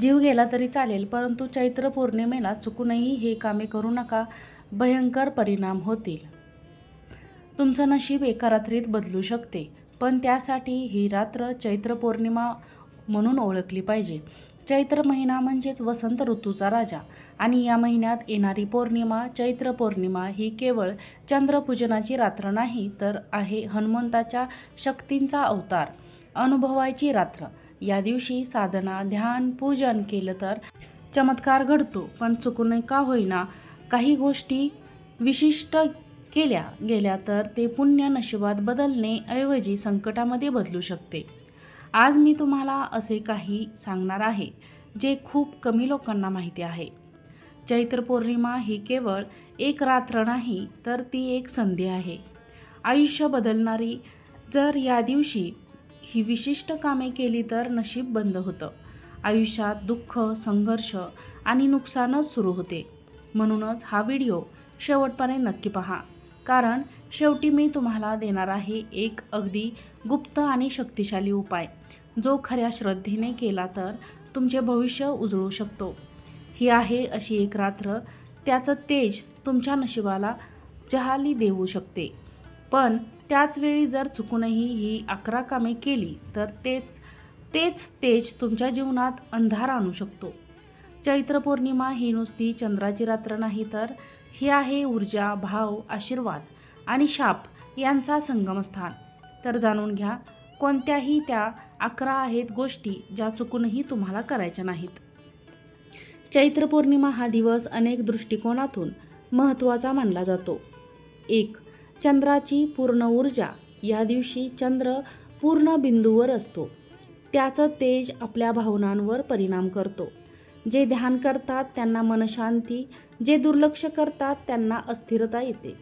जीव गेला तरी चालेल परंतु चैत्र पौर्णिमेला चुकूनही हे कामे करू नका. भयंकर परिणाम होतील. तुमचं नशीब एका रात्रीत बदलू शकते पण त्यासाठी ही रात्र चैत्र पौर्णिमा म्हणून ओळखली पाहिजे. चैत्र महिना म्हणजेच वसंत ऋतूचा राजा आणि या महिन्यात येणारी पौर्णिमा चैत्र पौर्णिमा ही केवळ चंद्रपूजनाची रात्र नाही तर आहे हनुमंताच्या शक्तींचा अवतार अनुभवायची रात्र. या दिवशी साधना ध्यान पूजन केलं तर चमत्कार घडतो पण चुकून का होईना. काही गोष्टी विशिष्ट केल्या गेल्या तर ते पुण्य नशिबात बदलणे ऐवजी संकटामध्ये बदलू शकते. आज मी तुम्हाला असे काही सांगणार आहे जे खूप कमी लोकांना माहिती आहे. चैत्र पौर्णिमा ही केवळ एक रात्र नाही तर ती एक संधी आहे. आयुष्य बदलणारी जर या दिवशी ही विशिष्ट कामे केली तर नशीब बंद होतं. आयुष्यात दुःख संघर्ष आणि नुकसानच सुरू होते. म्हणूनच हा व्हिडिओ शेवटपर्यंत नक्की पहा. कारण शेवटी मी तुम्हाला देणार आहे एक अगदी गुप्त आणि शक्तिशाली उपाय. जो खऱ्या श्रद्धेने केला तर तुमचे भविष्य उजळू शकतो. ही आहे अशी एक रात्र. त्याचं तेज तुमच्या नशिबाला जहाली देऊ शकते. पण त्याचवेळी जर चुकूनही ही अकरा कामे केली तर तेच तेच तेज तुमच्या जीवनात अंधार आणू शकतो. चैत्र पौर्णिमा ही नुसती चंद्राची रात्र नाही तर ही आहे ऊर्जा भाव आशीर्वाद आणि शाप यांचा संगमस्थान. तर जाणून घ्या कोणत्याही त्या अकरा आहेत गोष्टी ज्या चुकूनही तुम्हाला करायच्या नाहीत. चैत्र पौर्णिमा हा दिवस अनेक दृष्टिकोनातून महत्त्वाचा मानला जातो. एक चंद्राची पूर्ण ऊर्जा या दिवशी चंद्र पूर्ण बिंदूवर असतो. त्याचं तेज आपल्या भावनांवर परिणाम करतो. जे ध्यान करतात त्यांना मनशांती जे दुर्लक्ष करतात त्यांना अस्थिरता येते.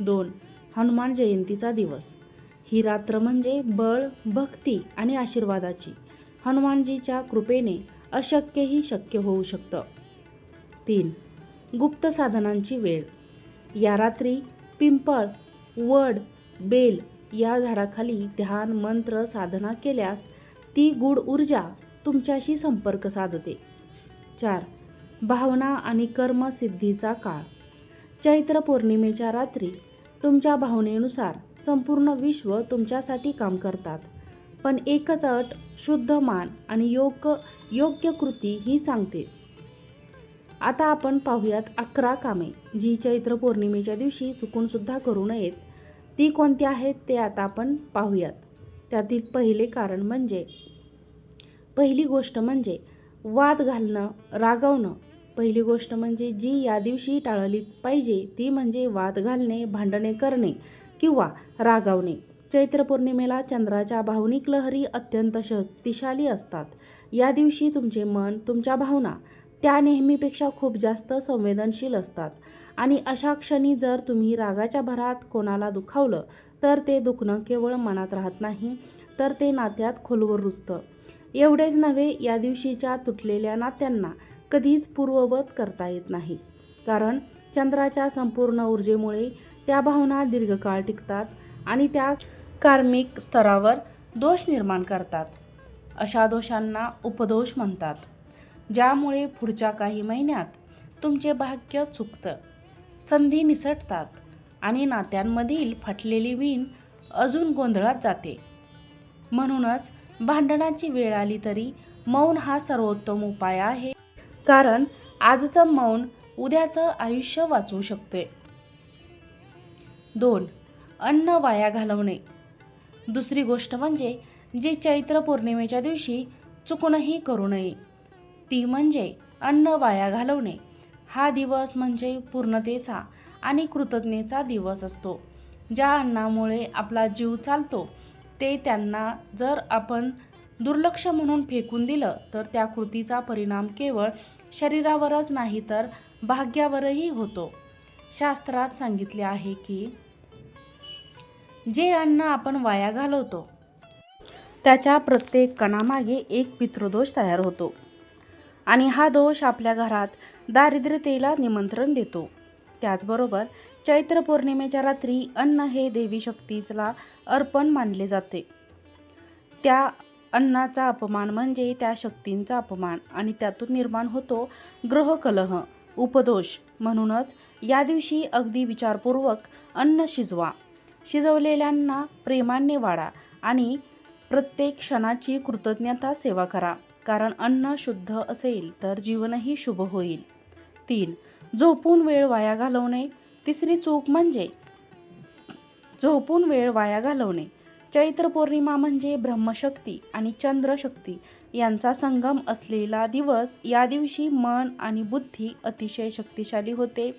दोन हनुमान जयंतीचा दिवस. ही रात्र म्हणजे बळ भक्ती आणि आशीर्वादाची. हनुमानजीच्या कृपेने अशक्यही शक्य होऊ शकतं. तीन गुप्त साधनांची वेळ. या रात्री पिंपळ वड बेल या झाडाखाली ध्यान मंत्र साधना केल्यास ती गूढ ऊर्जा तुमच्याशी संपर्क साधते. चार भावना आणि कर्मसिद्धीचा काळ. चैत्र पौर्णिमेच्या रात्री तुमच्या भावनेनुसार संपूर्ण विश्व तुमच्यासाठी काम करतात. पण एकच अट शुद्ध मान आणि योग्य योग्य कृती ही सांगते. आता आपण पाहूयात अकरा कामे जी चैत्र पौर्णिमेच्या दिवशी चुकूनसुद्धा करू नयेत. ती कोणती आहेत ते आता आपण पाहूयात. त्यातील पहिले कारण म्हणजे पहिली गोष्ट म्हणजे वाद घालणं रागवणं. पहिली गोष्ट म्हणजे जी या दिवशी टाळलीच पाहिजे ती म्हणजे वाद घालणे भांडणे करणे किंवा रागावणे. चैत्र पौर्णिमेला चंद्राच्या भावनिक लहरी अत्यंत शक्तिशाली असतात. या दिवशी तुमचे मन तुमच्या भावना त्या नेहमीपेक्षा खूप जास्त संवेदनशील असतात. आणि अशा क्षणी जर तुम्ही रागाच्या भरात कोणाला दुखावलं तर ते दुखणं केवळ मनात राहत नाही तर ते नात्यात खोलवर रुजतं. एवढेच नव्हे या दिवशीच्या तुटलेल्या नात्यांना कधीच पूर्ववत करता येत नाही. कारण चंद्राच्या संपूर्ण ऊर्जेमुळे त्या भावना दीर्घकाळ टिकतात आणि त्या कार्मिक स्तरावर दोष निर्माण करतात. अशा दोषांना उपदोष म्हणतात. ज्यामुळे पुढच्या काही महिन्यात तुमचे भाग्य चुकतं. संधी निसटतात आणि नात्यांमधील फाटलेली वीण अजून गोंधळात जाते. म्हणूनच भांडणाची वेळ आली तरी मौन हा सर्वोत्तम उपाय आहे. कारण आजचं मौन उद्याचं आयुष्य वाचवू शकते दोन अन्न वाया घालवणे. दुसरी गोष्ट म्हणजे जी चैत्र पौर्णिमेच्या दिवशी चुकूनही करू नये. ती म्हणजे अन्न वाया घालवणे. हा दिवस म्हणजे पूर्णतेचा आणि कृतज्ञतेचा दिवस असतो. ज्या अन्नामुळे आपला जीव चालतो ते त्यांना जर आपण दुर्लक्ष म्हणून फेकून दिलं तर त्या कृतीचा परिणाम केवळ शरीरावरच नाही तर भाग्यावरही होतो. शास्त्रात सांगितले आहे की जे अन्न आपण वाया घालवतो त्याच्या प्रत्येक कणामागे एक पितृदोष तयार होतो. आणि हा दोष आपल्या घरात दारिद्र्यतेला निमंत्रण देतो. त्याचबरोबर चैत्र पौर्णिमेच्या रात्री अन्न हे देवी शक्तीला अर्पण मानले जाते. त्या अन्नाचा अपमान म्हणजे त्या शक्तींचा अपमान आणि त्यातून निर्माण होतो ग्रहकलह उपदोष. म्हणूनच या दिवशी अगदी विचारपूर्वक अन्न शिजवा. शिजवलेल्यांना प्रेमाने वाढा आणि प्रत्येक क्षणाची कृतज्ञता सेवा करा. कारण अन्न शुद्ध असेल तर जीवनही शुभ होईल. तीन झोपून वेळ वाया घालवणे. तिसरी चूक म्हणजे झोपून वेळ वाया घालवणे. चैत्र पौर्णिमा म्हणजे ब्रह्मशक्ती आणि चंद्रशक्ती यांचा संगम असलेला दिवस या दिवशी मन आणि बुद्धी अतिशय शक्तिशाली होते.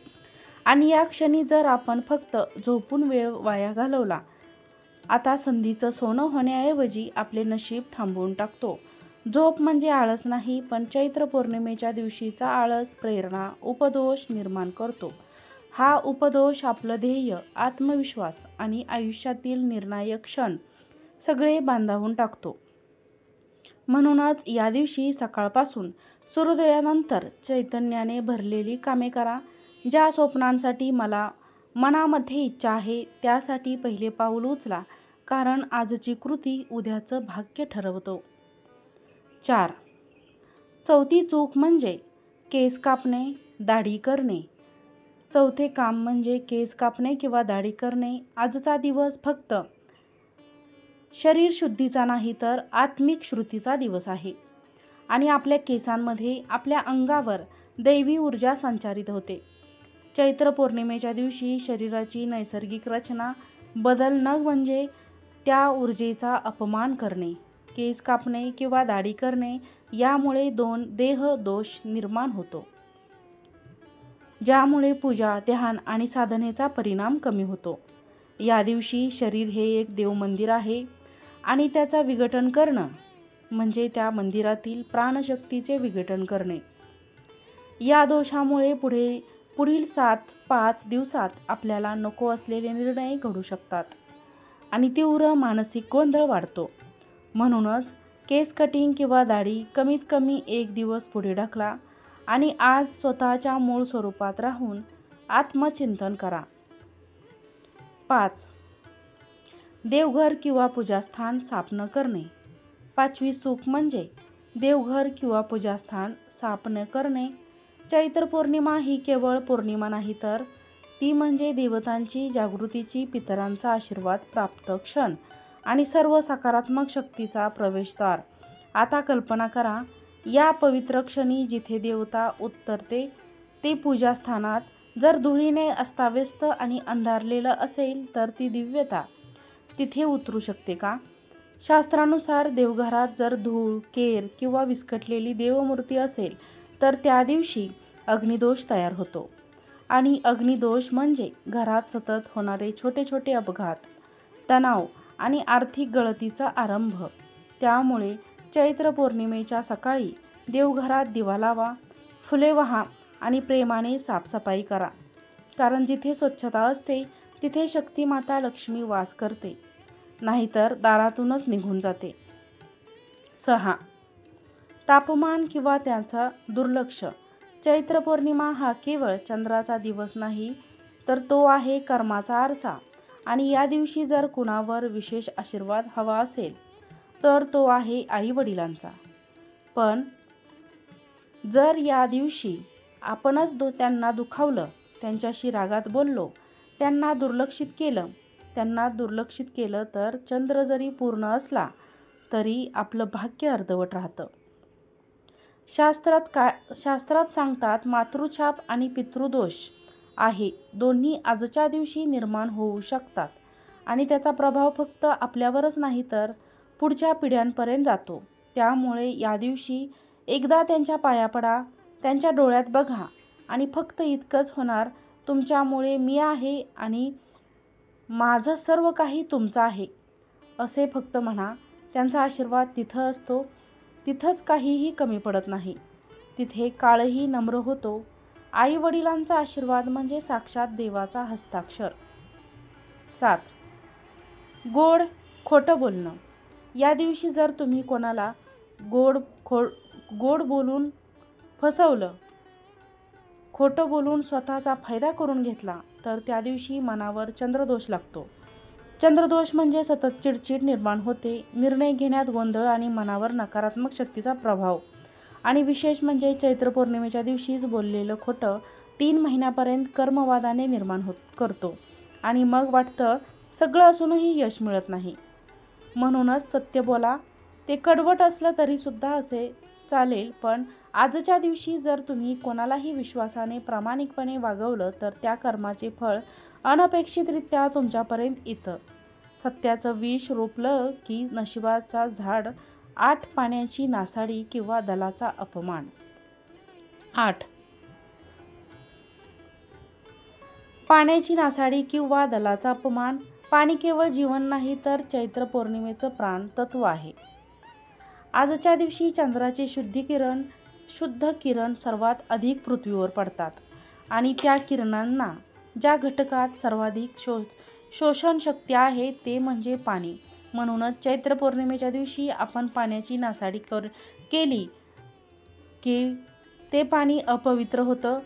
आणि या क्षणी जर आपण फक्त झोपून वेळ वाया घालवला आता संधीचं सोनं होण्याऐवजी आपले नशीब थांबवून टाकतो. झोप म्हणजे आळस नाही पण चैत्र पौर्णिमेच्या दिवशीचा आळस प्रेरणा उपदोष निर्माण करतो. हा उपदोष आपलं ध्येय आत्मविश्वास आणि आयुष्यातील निर्णायक क्षण सगळे बांधावून टाकतो. म्हणूनच या दिवशी सकाळपासून सूर्योदयानंतर चैतन्याने भरलेली कामे करा. ज्या स्वप्नांसाठी मला मनामध्ये इच्छा आहे त्यासाठी पहिले पाऊल उचला. कारण आजची कृती उद्याचं भाग्य ठरवतो. चार. चौथी चूक म्हणजे केस कापणे दाढी करणे. चौथे काम म्हणजे केस कापणे किंवा दाढी करणे. आजचा दिवस फक्त शरीर शुद्धीचा नाही तर आत्मिक श्रुतीचा दिवस आहे. आणि आपल्या केसांमध्ये आपल्या अंगावर दैवी ऊर्जा संचारित होते. चैत्र पौर्णिमेच्या दिवशी शरीराची नैसर्गिक रचना बदल न म्हणजे त्या ऊर्जेचा अपमान करणे. केस कापणे किंवा दाढी करणे यामुळे दोन देह दोष निर्माण होतो. ज्यामुळे पूजा ध्यान आणि साधनेचा परिणाम कमी होतो. या दिवशी शरीर हे एक देवमंदिर आहे आणि त्याचा विघटन करणं म्हणजे त्या मंदिरातील प्राणशक्तीचे विघटन करणे. या दोषामुळे पुढे पुढील सात पाच दिवसात आपल्याला नको असलेले निर्णय घडू शकतात आणि तीव्र मानसिक गोंधळ वाढतो. म्हणूनच केस कटिंग किंवा दाढी कमीत कमी एक दिवस पुढे ढकला आणि आज स्वतःच्या मूळ स्वरूपात राहून आत्मचिंतन करा. पाच. देवघर किंवा पूजास्थान साफ न करणे. पाचवी चूक म्हणजे देवघर किंवा पूजास्थान साफ न करणे. चैत्र पौर्णिमा ही केवळ पौर्णिमा नाही तर ती म्हणजे देवतांची जागृतीची पितरांचा आशीर्वाद प्राप्त क्षण. आणि सर्व सकारात्मक शक्तीचा प्रवेशद्वार. आता कल्पना करा या पवित्र क्षणी जिथे देवता उत्तरते ते पूजास्थानात जर धुळीने अस्ताव्यस्त आणि अंधारलेलं असेल तर ती दिव्यता तिथे उतरू शकते का? शास्त्रानुसार देवघरात जर धूळ केर किंवा विस्कटलेली देवमूर्ती असेल तर त्या दिवशी अग्निदोष तयार होतो. आणि अग्निदोष म्हणजे घरात सतत होणारे छोटे छोटे अपघात तणाव आणि आर्थिक गळतीचा आरंभ. त्यामुळे चैत्र पौर्णिमेच्या सकाळी देवघरात दिवा लावा फुले वहा आणि प्रेमाने साफसफाई करा. कारण जिथे स्वच्छता असते तिथे शक्तिमाता लक्ष्मी वास करते. नाहीतर दारातूनच निघून जाते. सहा. तापमान किंवा त्याचा दुर्लक्ष. चैत्र पौर्णिमा हा केवळ चंद्राचा दिवस नाही तर तो आहे कर्माचा आरसा. आणि या दिवशी जर कुणावर विशेष आशीर्वाद हवा असेल तर तो आहे आईवडिलांचा. पण जर या दिवशी आपणच दो त्यांना दुखावलं त्यांच्याशी रागात बोललो त्यांना दुर्लक्षित केलं त्यांना दुर्लक्षित केलं तर चंद्र जरी पूर्ण असला तरी आपलं भाग्य अर्धवट राहतं. शास्त्रात काय शास्त्रात सांगतात मातृछाप आणि पितृदोष आहे. दोन्ही आजच्या दिवशी निर्माण होऊ शकतात. आणि त्याचा प्रभाव फक्त आपल्यावरच नाही तर पुढच्या पिढ्यांपर्यंत जातो. त्यामुळे या दिवशी एकदा त्यांच्या पाया पडा त्यांच्या डोळ्यात बघा आणि फक्त इतकंच होणार तुमच्यामुळे मी आहे आणि माझं सर्व काही तुमचं आहे असे फक्त म्हणा. त्यांचा आशीर्वाद तिथं असतो तिथंच काहीही कमी पडत नाही. तिथे काळही नम्र होतो. आई वडिलांचा आशीर्वाद म्हणजे साक्षात देवाचा हस्ताक्षर. सात. गोड खोटं बोलणं. या दिवशी जर तुम्ही कोणाला गोड खो गोड बोलून फसवलं खोटं बोलून स्वतःचा फायदा करून घेतला तर त्या दिवशी मनावर चंद्रदोष लागतो. चंद्रदोष म्हणजे सतत चिडचिड निर्माण होते निर्णय घेण्यात गोंधळ आणि मनावर नकारात्मक शक्तीचा प्रभाव. आणि विशेष म्हणजे चैत्र पौर्णिमेच्या दिवशीच बोललेलं खोटं तीन महिन्यापर्यंत कर्मवादाने निर्माण होत करतो. आणि मग वाटतं सगळं असूनही यश मिळत नाही. म्हणूनच सत्य बोला. ते कडवट असलं तरीसुद्धा असे चालेल पण आजच्या दिवशी जर तुम्ही कोणालाही विश्वासाने प्रामाणिकपणे वागवलं तर त्या कर्माचे फळ अनपेक्षितरित्या तुमच्यापर्यंत येतं. सत्याचं विष रोपलं की नशिबाचा झाड आठ पाण्याची नासाडी किंवा दलाचा अपमान. आठ. पाण्याची नासाडी किंवा दलाचा अपमान. पाणी केवळ जीवन नाही तर चैत्र पौर्णिमेचं प्राण तत्व आहे. आजच्या दिवशी चंद्राचे शुद्धिकिरण शुद्ध किरण सर्वात अधिक पृथ्वीवर पडतात आणि त्या किरणांना ज्या घटकात सर्वाधिक शो शोषण शक्ती आहे ते म्हणजे पाणी. म्हणूनच चैत्र पौर्णिमेच्या दिवशी आपण पाण्याची नासाडी कर केली की ते पाणी अपवित्र होतं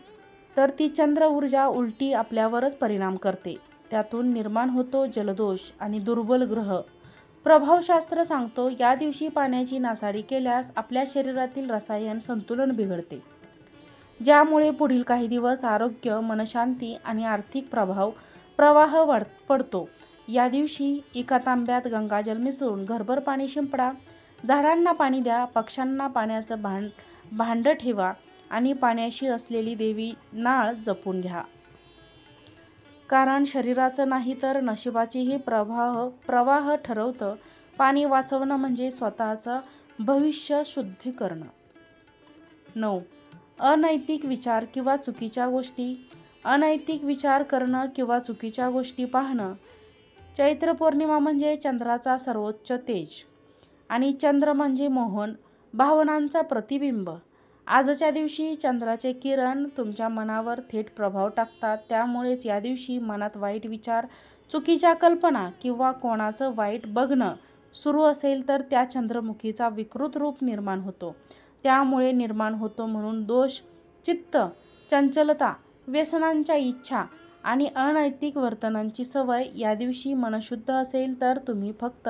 तर ती चंद्र ऊर्जा उलटी आपल्यावरच परिणाम करते. त्यातून निर्माण होतो जलदोष आणि दुर्बल ग्रह. प्रभावशास्त्र सांगतो या दिवशी पाण्याची नासाडी केल्यास आपल्या शरीरातील रसायन संतुलन बिघडते. ज्यामुळे पुढील काही दिवस आरोग्य मनशांती आणि आर्थिक प्रभाव प्रवाह वाढ पडतो. या दिवशी एका तांब्यात गंगाजल मिसळून घरभर पाणी शिंपडा. झाडांना पाणी द्या पक्ष्यांना पाण्याचं भांड भांडं ठेवा आणि पाण्याशी असलेली देवी नाळ जपून घ्या. कारण शरीराचं नाही तर नशिबाचीही प्रवाह प्रवाह ठरवतं. पाणी वाचवणं म्हणजे स्वतःचं भविष्य शुद्धी करणं. नऊ. अनैतिक विचार किंवा चुकीच्या गोष्टी. अनैतिक विचार करणं किंवा चुकीच्या गोष्टी पाहणं चैत्र पौर्णिमा म्हणजे चंद्राचा सर्वोच्च तेज. आणि चंद्र म्हणजे मोहन भावनांचा प्रतिबिंब. आजच्या दिवशी चंद्राचे किरण तुमच्या मनावर थेट प्रभाव टाकतात. त्यामुळेच या दिवशी मनात वाईट विचार चुकीच्या कल्पना किंवा कोणाचं वाईट बघणं सुरू असेल तर त्या चंद्रमुखीचा विकृत रूप निर्माण होतो. त्यामुळे निर्माण होतो म्हणून दोष चित्त चंचलता व्यसनांच्या इच्छा आणि अनैतिक वर्तनांची सवय या दिवशी मनशुद्ध असेल तर तुम्ही फक्त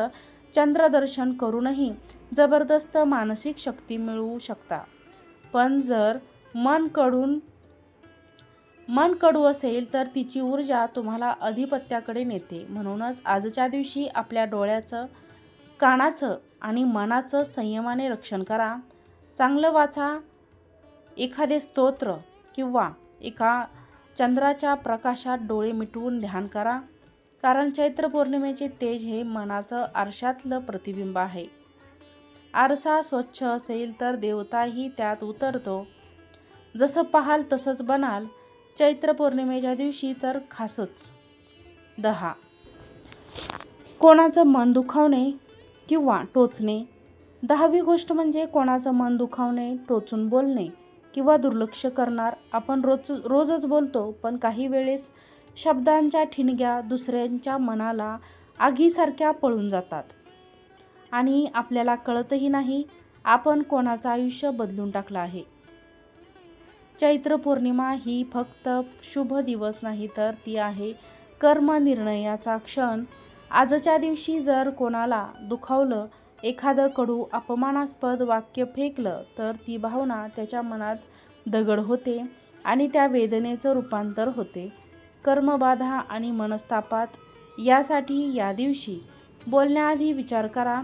चंद्रदर्शन करूनही जबरदस्त मानसिक शक्ती मिळवू शकता. पण जर मनकडून मन कडू असेल तर तिची ऊर्जा तुम्हाला अधिपत्याकडे नेते. म्हणूनच आजच्या दिवशी आपल्या डोळ्याचं कानाचं आणि मनाचं संयमाने रक्षण करा. चांगलं वाचा. एखादे स्तोत्र किंवा एका चंद्राच्या प्रकाशात डोळे मिटवून ध्यान करा. कारण चैत्र पौर्णिमेचे तेज हे मनाचं आरशातलं प्रतिबिंब आहे. आरसा स्वच्छ असेल तर देवताही त्यात उतरतो. जसं पाहाल तसंच बनाल. चैत्र पौर्णिमेच्या दिवशी तर खासच. दहा. कोणाचं मन दुखावणे किंवा टोचणे. दहावी गोष्ट म्हणजे कोणाचं मन दुखावणे टोचून बोलणे. किंवा दुर्लक्ष करणार. आपण रोज रोजच बोलतो पण काही वेळेस शब्दांच्या ठिणग्या दुसऱ्यांच्या मनाला आगीसारख्या पळून जातात. आणि आपल्याला कळतही नाही आपण कोणाचं आयुष्य बदलून टाकलं आहे. चैत्र पौर्णिमा ही फक्त शुभ दिवस नाही तर ती आहे कर्म निर्णयाचा क्षण. आजच्या दिवशी जर कोणाला दुखावलं एखादं कडू अपमानास्पद वाक्य फेकलं तर ती भावना त्याच्या मनात दगड होते आणि त्या वेदनेचं रूपांतर होते. कर्मबाधा आणि मनस्तापात यासाठी या दिवशी बोलण्याआधी विचार करा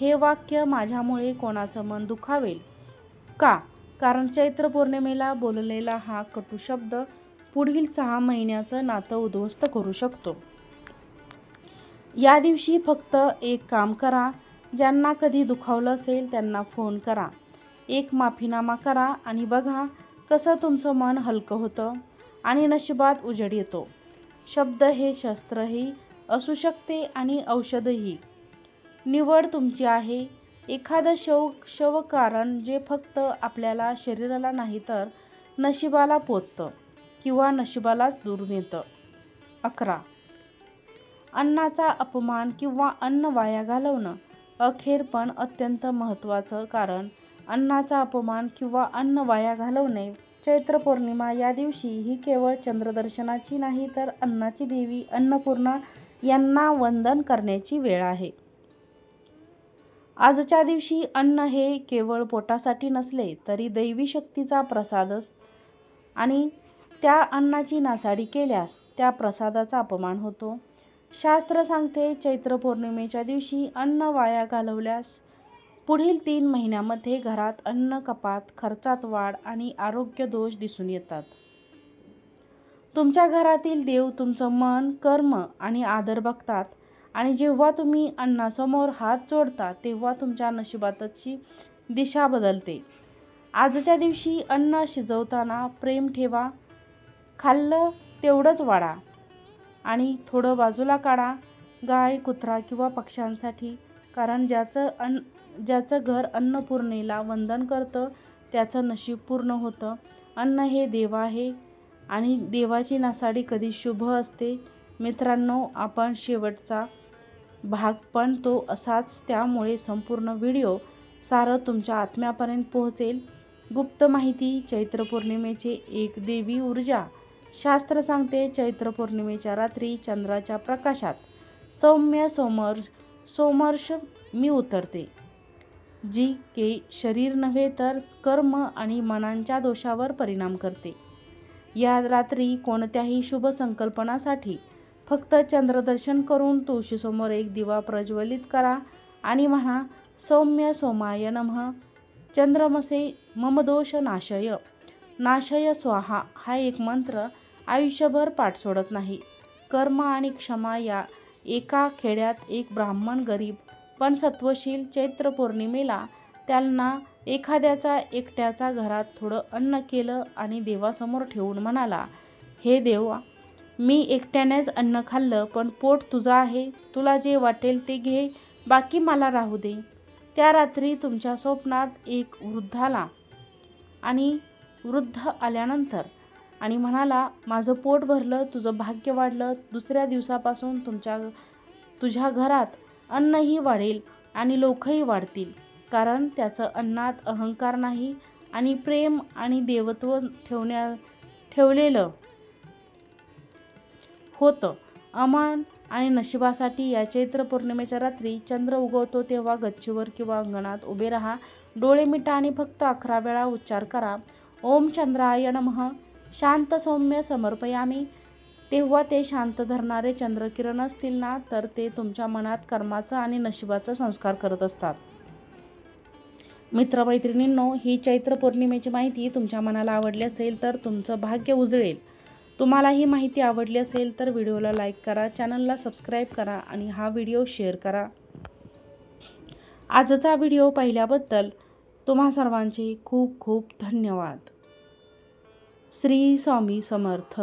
हे वाक्य माझ्यामुळे कोणाचं मन दुखावेल? का? कारण चैत्र पौर्णिमेला बोललेला हा कटू शब्द पुढील सहा महिन्याचं नातं उद्ध्वस्त करू शकतो. या दिवशी फक्त एक काम करा ज्यांना कधी दुखावलं असेल त्यांना फोन करा. एक माफीनामा करा आणि बघा कसं तुमचं मन हलकं होतं आणि नशिबात उजड येतो. शब्द हे शस्त्रही असू शकते आणि औषधही. निवड तुमची आहे. एखादं शव शवकारण जे फक्त आपल्याला शरीराला नाही तर नशिबाला पोचतं किंवा नशिबालाच दूर नेतं. अकरा. अन्नाचा अपमान किंवा अन्न वाया घालवणं. अखेर पण अत्यंत महत्त्वाचं कारण अन्नाचा अपमान किंवा अन्न वाया घालवणे. चैत्र पौर्णिमा या दिवशी ही केवळ चंद्रदर्शनाची नाही तर अन्नाची देवी अन्नपूर्णा यांना वंदन करण्याची वेळ आहे. आजच्या दिवशी अन्न हे केवळ पोटासाठी नसले तरी दैवी शक्तीचा प्रसादच आणि त्या अन्नाची नासाडी केल्यास त्या प्रसादाचा अपमान होतो. शास्त्र सांगते चैत्र पौर्णिमेच्या दिवशी अन्न वाया घालवल्यास पुढील तीन महिन्यामध्ये घरात अन्न कपात खर्चात वाढ आणि आरोग्य दोष दिसून येतात. तुमच्या घरातील देव तुमचं मन कर्म आणि आदर बघतात आणि जेव्हा तुम्ही अन्नासमोर हात जोडता तेव्हा तुमच्या नशिबातची दिशा बदलते. आजच्या दिवशी अन्न शिजवताना प्रेम ठेवा खाल्लं तेवढंच वाढा. आणि थोडं बाजूला काढा गाय कुत्रा किंवा पक्ष्यांसाठी. कारण ज्याचं अन्न ज्याचं घर अन्नपूर्णेला वंदन करतं त्याचं नशीब पूर्ण होतं. अन्न हे देव आहे आणि देवाची नासाडी कधी शुभ असते? मित्रांनो आपण शेवटचा भाग पण तो असाच. त्यामुळे संपूर्ण व्हिडिओ सारं तुमच्या आत्म्यापर्यंत पोहोचेल. गुप्त माहिती चैत्र पौर्णिमेचे एक देवी ऊर्जा. शास्त्र सांगते चैत्र पौर्णिमेच्या रात्री चंद्राच्या प्रकाशात सौम्य सोमर सोमर्ष मी उतरते. जी के शरीर नव्हे तर कर्म आणि मनांच्या दोषावर परिणाम करते. या रात्री कोणत्याही शुभ संकल्पनासाठी फक्त चंद्रदर्शन करून तुळशीसमोर एक दिवा प्रज्वलित करा आणि म्हणा सौम्य सोमाय नमः चंद्रमसे ममदोष नाशय. नाशय स्वाहा हा एक मंत्र आयुष्यभर पाठ सोडत नाही. कर्म आणि क्षमा या एका खेड्यात एक ब्राह्मण गरीब पण सत्वशील चैत्र पौर्णिमेला त्यांना एखाद्याचा एकट्याचा घरात थोडं अन्न केलं आणि देवासमोर ठेवून म्हणाला हे देवा मी एकट्यानेच अन्न खाल्लं पण पोट तुझं आहे तुला जे वाटेल ते घे बाकी मला राहू दे. त्या रात्री तुमच्या स्वप्नात एक वृद्धाला आणि वृद्ध आल्यानंतर आणि म्हणाला माझं पोट भरलं तुझं भाग्य वाढलं दुसऱ्या दिवसापासून तुमच्या तुझ्या घरात अन्नही वाढेल आणि लोकही वाढतील. कारण त्याचं अन्नात अहंकार नाही आणि प्रेम आणि देवत्व ठेवण्या ठेवलेलं होतं. अमान आणि नशिबासाठी या चैत्र पौर्णिमेच्या रात्री चंद्र उगवतो तेव्हा गच्चीवर किंवा अंगणात उभे राहा. डोळे मिटा आणि फक्त अकरा वेळा उच्चार करा. ओम चंद्राय नमः. शांत सौम्य समर्पयामी. तेव्हा ते शांत धरणारे चंद्रकिरण असतील ना तर ते तुमच्या मनात कर्माचा आणि नशिबाचा संस्कार करत असतात. मित्रमैत्रिणींनो ही चैत्र पौर्णिमेची माहिती तुमच्या मनाला आवडली असेल तर तुमचं भाग्य उजळेल. तुम्हाला ही माहिती आवडली असेल तर व्हिडिओला लाईक करा चॅनलला सबस्क्राईब करा आणि हा व्हिडिओ शेअर करा. आजचा व्हिडिओ पाहिल्याबद्दल तुम्हा सर्वांचे खूप खूप धन्यवाद. श्री स्वामी समर्थ.